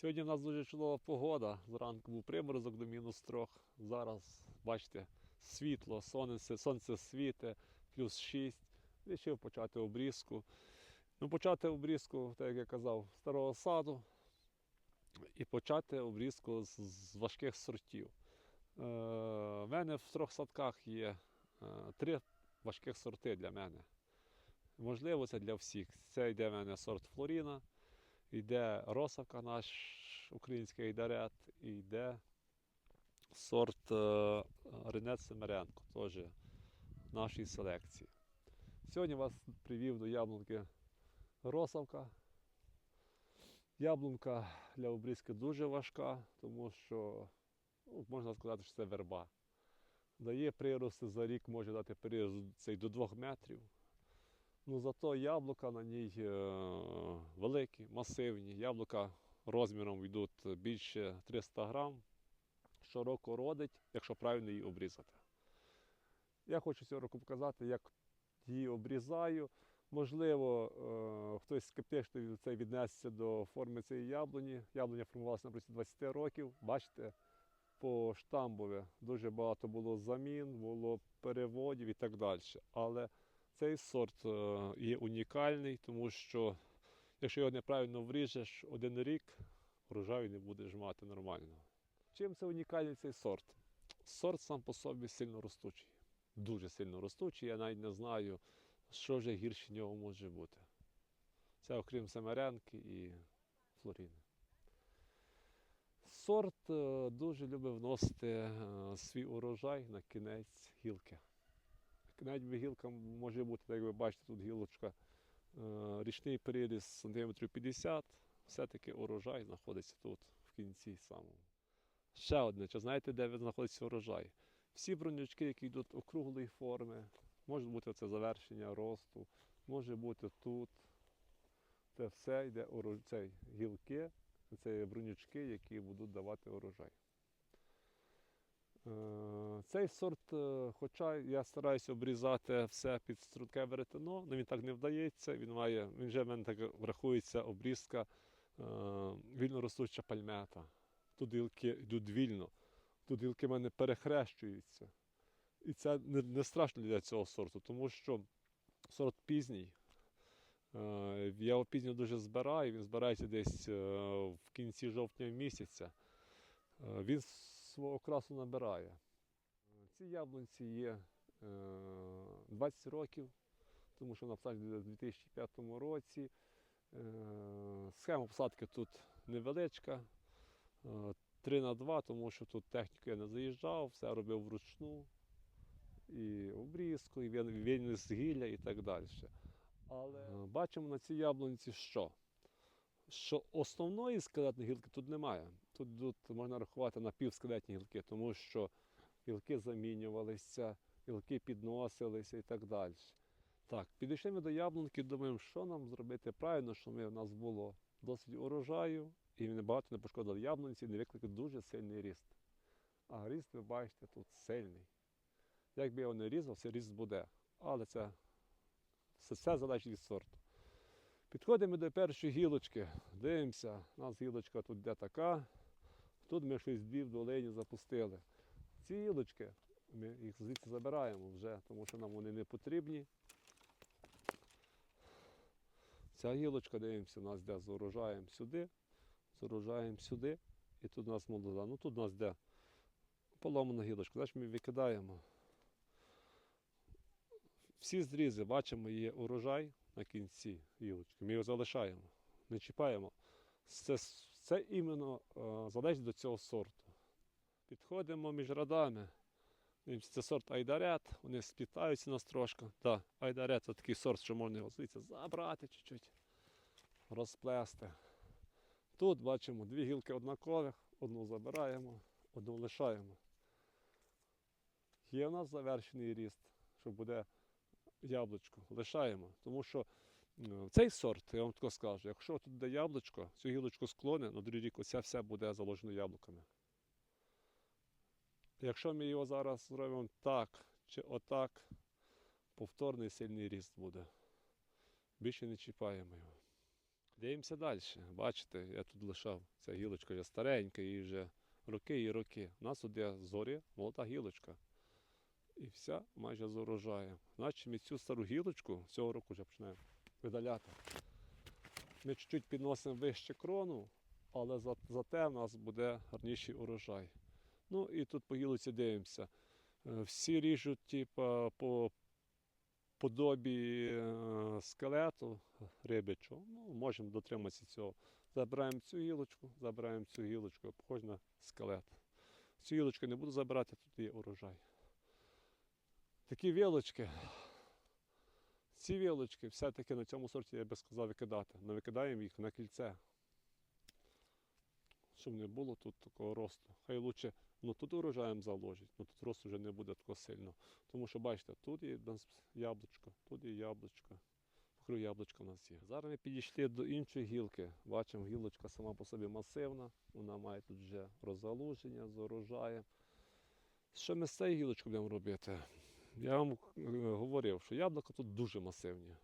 Сьогодні в нас дуже чудова погода. Зранку був приморозок до мінус трьох. Зараз, бачите, світло, сонце, сонце світе, плюс 6. Рішив почати обрізку. Ну, почати обрізку, так як я казав, старого саду. І почати обрізку з, з важких сортів. Е, в мене в трьох садках є е, три важких сорти для мене. Можливо, це для всіх. Це йде в мене сорт Флоріна, йде Росавка, наш український айдарет, і йде сорт е, Ренець Семеренко, теж нашої селекції. Сьогодні вас привів до яблунки Росавка. Яблунка для обрізки дуже важка, тому що ну, можна сказати, що це верба. Дає прирости за рік, може дати прирост цей до 2 метрів. Ну, зато яблука на ній е, великі, масивні. Яблука розміром йдуть більше 300 грам. Щороку родить, якщо правильно її обрізати. Я хочу цього року показати, як її обрізаю. Можливо, е, хтось скептично це віднесеться до форми цієї яблуні. Яблуня формувалася на протязі 20 років. Бачите, по штамбові дуже багато було замін, було переводів і так далі. Але цей сорт е, є унікальний, тому що якщо його неправильно вріжеш один рік, урожаю не будеш мати нормально. Чим це унікальний цей сорт? Сорт сам по собі сильно ростучий. Дуже сильно ростучий. Я навіть не знаю, що вже гірше нього може бути. Це окрім Семеренки і Флоріни. Сорт е, дуже любить вносити е, свій урожай на кінець гілки. Навіть гілка може бути, як ви бачите, тут гілочка е, річний переріз сантиметрів 50, все-таки урожай знаходиться тут, в кінці самому. Ще одне, чи знаєте, де знаходиться урожай? Всі бронючки, які йдуть округлої форми, може бути це завершення росту, може бути тут. Це все йде урожай, це гілки, це бронючки, які будуть давати урожай. Е, Цей сорт, е, хоча я стараюся обрізати все під струнке веретено, але він так не вдається. Він має, він вже в мене так рахується обрізка е, вільно ростуча пальмета. Тут гілки йдуть вільно, тут гілки в мене перехрещуються. І це не, страшно для цього сорту, тому що сорт пізній. Я його пізньо дуже збираю, він збирається десь в кінці жовтня місяця. Він свого красу набирає. Ці яблунці є е, 20 років, тому що вона посаджена у 2005 році. Е, Схема посадки тут невеличка, 3 на 2, тому що тут техніку я не заїжджав, все робив вручну. І обрізку, і вільність гілля і так далі. Але е, бачимо на цій яблунці що? Що основної скелетної гілки тут немає. Тут, тут можна рахувати на півскелетні гілки, тому що гілки замінювалися, гілки підносилися і так далі. Так, підійшли ми до яблунки, думаємо, що нам зробити правильно, щоб ми, в нас було досить урожаю, і ми багато не пошкодили яблунці, не викликав дуже сильний ріст. А ріст, ви бачите, тут сильний. Якби я його не різав, все ріст буде. Але це все, все залежить від сорту. Підходимо до першої гілочки, дивимося, у нас гілочка тут де така. Тут ми щось дві в долині запустили. Ці гілочки ми їх звідси забираємо вже, тому що нам вони не потрібні. Ця гілочка, дивимося, у нас де з сюди, з сюди, і тут у нас молода. Ну тут у нас де поломана гілочка. Значить ми викидаємо. Всі зрізи бачимо, є урожай на кінці гілочки. Ми його залишаємо, не чіпаємо. Це, це іменно е, залежить до цього сорту. Підходимо між радами. Це сорт айдарет, вони сплітаються нас трошки. Да, айдарет це такий сорт, що можна його звідси забрати чуть-чуть, розплести. Тут бачимо дві гілки однакових, одну забираємо, одну лишаємо. Є у нас завершений ріст, що буде яблучко, лишаємо. Тому що е, цей сорт, я вам тако скажу, якщо тут буде яблучко, цю гілочку склоне, на другий рік оця все буде заложено яблуками. Якщо ми його зараз зробимо так чи отак, повторний сильний ріст буде. Більше не чіпаємо його. Дивимося далі. Бачите, я тут лишав ця гілочка вже старенька, їй вже роки і роки. У нас тут є зорі, молода гілочка. І вся майже з урожаєм. Значить, ми цю стару гілочку цього року вже почнемо видаляти. Ми чуть-чуть підносимо вище крону, але зате в нас буде гарніший урожай. Ну і тут по гілоці дивимося. Е, Всі ріжуть типа, по подобі е, скелету рибячого. Ну, можемо дотриматися цього. Забираємо цю гілочку, забираємо цю гілочку, похоже на скелет. Цю гілочку не буду забирати, тут є урожай. Такі вілочки. Ці вілочки все-таки на цьому сорті я би сказав викидати. Не викидаємо їх на кільце. Щоб не було тут такого росту. Хай лучше ну, тут урожаєм заложить, ну тут росту вже не буде такого сильно. Тому що бачите, тут є яблучко, тут є яблучко. Покрив яблучко в нас є. Зараз ми підійшли до іншої гілки. Бачимо, гілочка сама по собі масивна, вона має тут вже розгалуження з урожаєм. Що ми з цією гілочкою будемо робити? Я вам е, говорив, що яблука тут дуже масивні.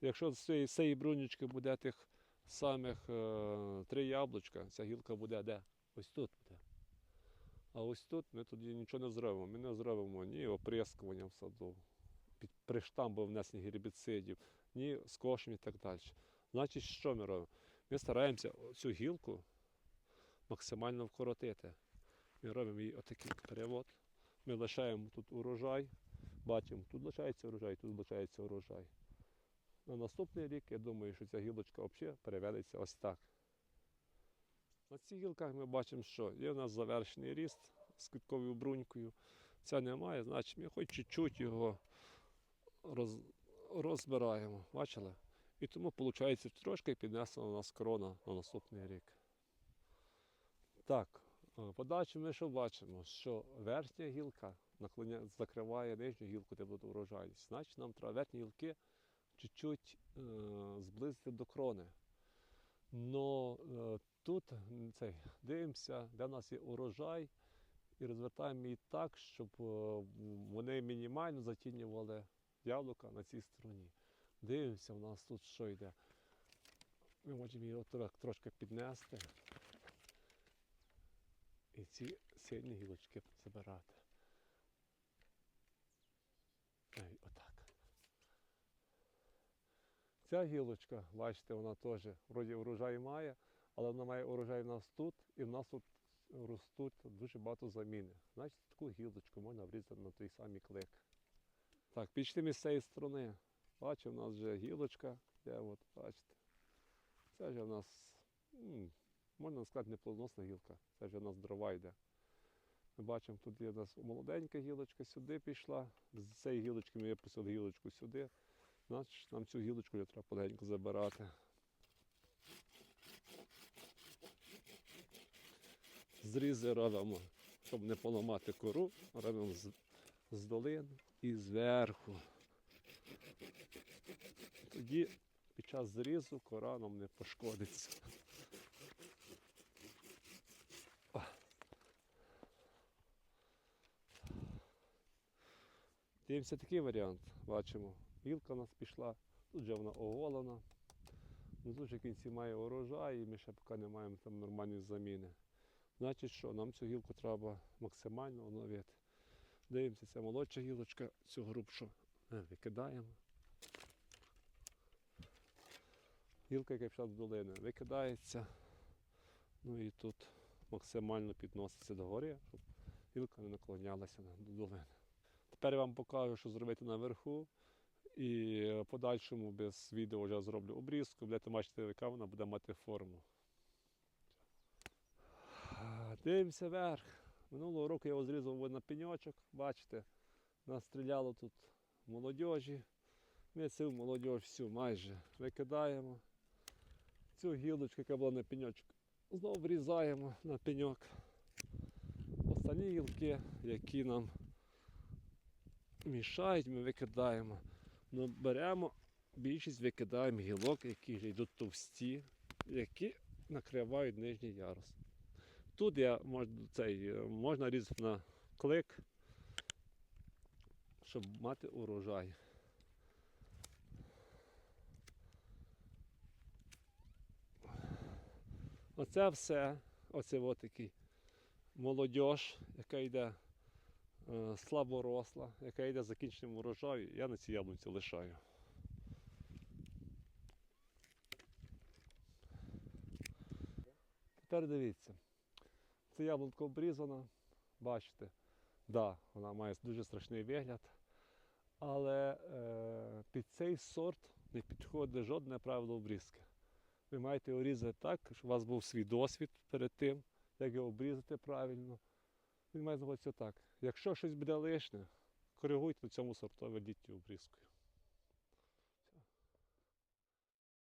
Якщо з цієї, з цієї брунючки буде тих самих е, три яблучка, ця гілка буде де? Ось тут буде. А ось тут ми тоді нічого не зробимо. Ми не зробимо ні оприскування в саду, під приштамбу внесення гербіцидів, ні скошення і так далі. Значить, що ми робимо? Ми стараємося цю гілку максимально вкоротити. Ми робимо їй отакий перевод. Ми лишаємо тут урожай. Бачимо, тут лишається урожай, тут лишається урожай. На наступний рік, я думаю, що ця гілочка взагалі переведеться ось так. На цих гілках ми бачимо, що є в нас завершений ріст з квітковою брунькою. Ця немає, значить ми хоч чуть-чуть його роз, розбираємо. Бачили? І тому, виходить, трошки піднесла у нас корона на наступний рік. Так, е, подальше ми що бачимо? Що верхня гілка наклоня... закриває нижню гілку, де буде урожайність. Значить, нам треба верхні гілки чуть-чуть е, зблизити до крони. Но е, тут цей, дивимося, де в нас є урожай, і розвертаємо її так, щоб е, вони мінімально затінювали яблука на цій стороні. Дивимося, у нас тут що йде. Ми можемо її трошки піднести. І ці сильні гілочки забирати. Ей, отак. Ця гілочка, бачите, вона теж вроді урожай має, але вона має урожай в нас тут, і в нас тут ростуть дуже багато заміни. Значить, таку гілочку можна врізати на той самий клик. Так, пішли ми з цієї сторони. Бачимо, у нас вже гілочка, де от, бачите. Це вже в нас, можна сказати, неплодоносна гілка. Це вже в нас дрова йде. Ми бачимо, тут є у нас молоденька гілочка сюди пішла. З цієї гілочки ми випустили гілочку сюди. Значить, нам цю гілочку вже треба полегенько забирати. Зрізи робимо, щоб не поламати кору, робимо з, з долин і зверху. Тоді під час зрізу кора нам не пошкодиться. Дивимося такий варіант. Бачимо, гілка у нас пішла, тут вже вона оголена. Внизу вже в кінці має урожай, і ми ще поки не маємо там нормальної заміни. Значить, що нам цю гілку треба максимально оновити. Дивимося, це молодша гілочка, цю грубшу е, викидаємо. Гілка, яка пішла до долини, викидається. Ну і тут максимально підноситься догори, щоб гілка не наклонялася до долини. Тепер я вам покажу, що зробити наверху. І в подальшому без відео вже зроблю обрізку, будете бачити, яка вона буде мати форму. Дивимося вверх. Минулого року я його зрізав на пеньочок, бачите, настріляло тут молодіжі. Ми цю молодіж всю майже викидаємо. Цю гілочку, яка була на пеньочок, знову врізаємо на пеньок. Останні гілки, які нам мішають, ми викидаємо. Ну, беремо, більшість викидаємо гілок, які йдуть товсті, які накривають нижній ярус. Тут я мож, цей, е, можна різати на клик, щоб мати урожай. Оце все, оце от такий молодь, яка йде слаборосла, яка йде закінченням урожаю, я на цій яблунці лишаю. Тепер дивіться. Це яблунка обрізана, бачите, да, вона має дуже страшний вигляд. Але е, під цей сорт не підходить жодне правило обрізки. Ви маєте його різати так, щоб у вас був свій досвід перед тим, як його обрізати правильно. Він має знаходитися так. Якщо щось буде лишне, коригуйте на цьому сортові діть обрізкою.